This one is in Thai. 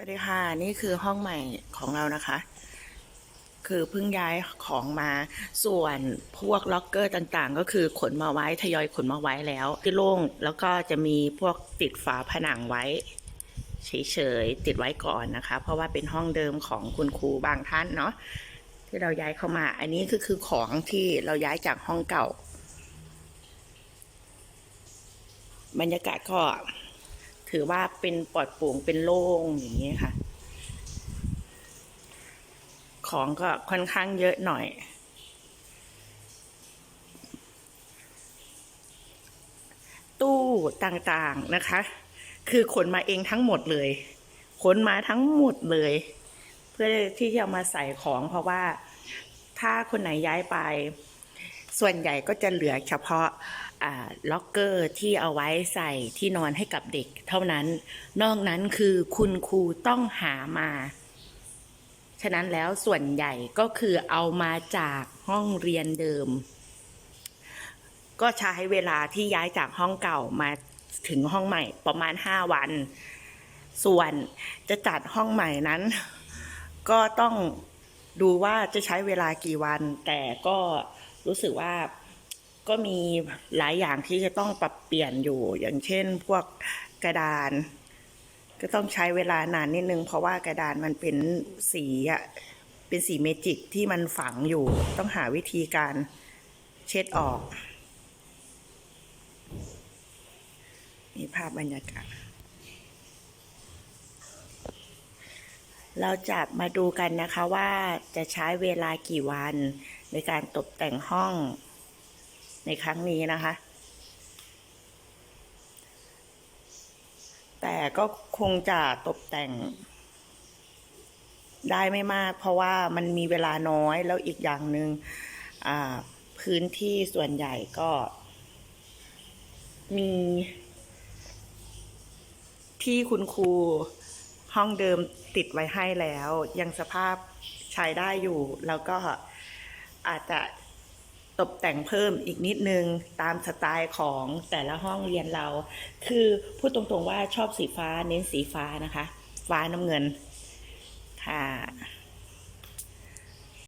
สวัสดีค่ะ นี่คือห้องใหม่ของเรานะคะ คือเพิ่งย้ายของมาส่วนพวกล็อกเกอร์ต่างๆ ก็คือขนมาไว้ทยอยขนมาไว้แล้วที่โล่งแล้วก็จะมีพวกติดฝาผนังไว้เฉยๆติดไว้ก่อนนะคะ เพราะว่าเป็นห้องเดิมของคุณครูบางท่านเนาะที่เราย้ายเข้ามา อันนี้ก็คือของที่เราย้ายจากห้องเก่า บรรยากาศก็ ถือว่าเป็นปลอดโปร่งเป็นโล่งอย่างนี้ค่ะ ของก็ค่อนข้างเยอะหน่อย ตู้ต่างๆนะคะ คือขนมาเองทั้งหมดเลยขนมาทั้งหมดเลย เพื่อที่จะมาใส่ของเพราะว่าถ้าคนไหนย้ายไป ส่วนใหญ่ก็จะเหลือเฉพาะล็อกเกอร์ที่เอาไว้ใส่ที่นอนให้กับเด็กเท่านั้น นอกนั้นคือคุณครูต้องหามา ฉะนั้นแล้วส่วนใหญ่ก็คือเอามาจากห้องเรียนเดิม ก็ใช้เวลาที่ย้ายจากห้องเก่ามาถึงห้องใหม่ประมาณ 5 วัน ส่วนจะจัดห้องใหม่นั้น ก็ต้องดูว่าจะใช้เวลากี่วัน แต่ก็ รู้สึกว่าก็มีหลายอย่างที่จะต้องปรับเปลี่ยนอยู่ อย่างเช่น พวกกระดาน ก็ต้องใช้เวลานานนิดนึง เพราะว่ากระดานมันเป็นสีอะเป็นสีเมจิกที่มันฝังอยู่ ต้องหาวิธีการเช็ดออกมีภาพบรรยากาศ เราจะมาดูกันนะคะว่าจะใช้เวลากี่วัน ในการตกแต่งห้องในครั้งนี้นะคะ แต่ก็คงจะตกแต่ง ได้ไม่มาก เพราะว่ามันมีเวลาน้อยแล้วอีกอย่างหนึ่งอ่าพื้นที่ส่วนใหญ่ก็ มีที่คุณครูห้องเดิมติดไว้ให้แล้ว ยังสภาพใช้ได้อยู่แล้วก็ อาจจะตกแต่งเพิ่มอีกนิดนึงตามสไตล์ของแต่ละห้องเรียนเรา คือพูดตรงๆว่าชอบสีฟ้าเน้นสีฟ้านะคะ ฟ้าน้ำเงินค่ะ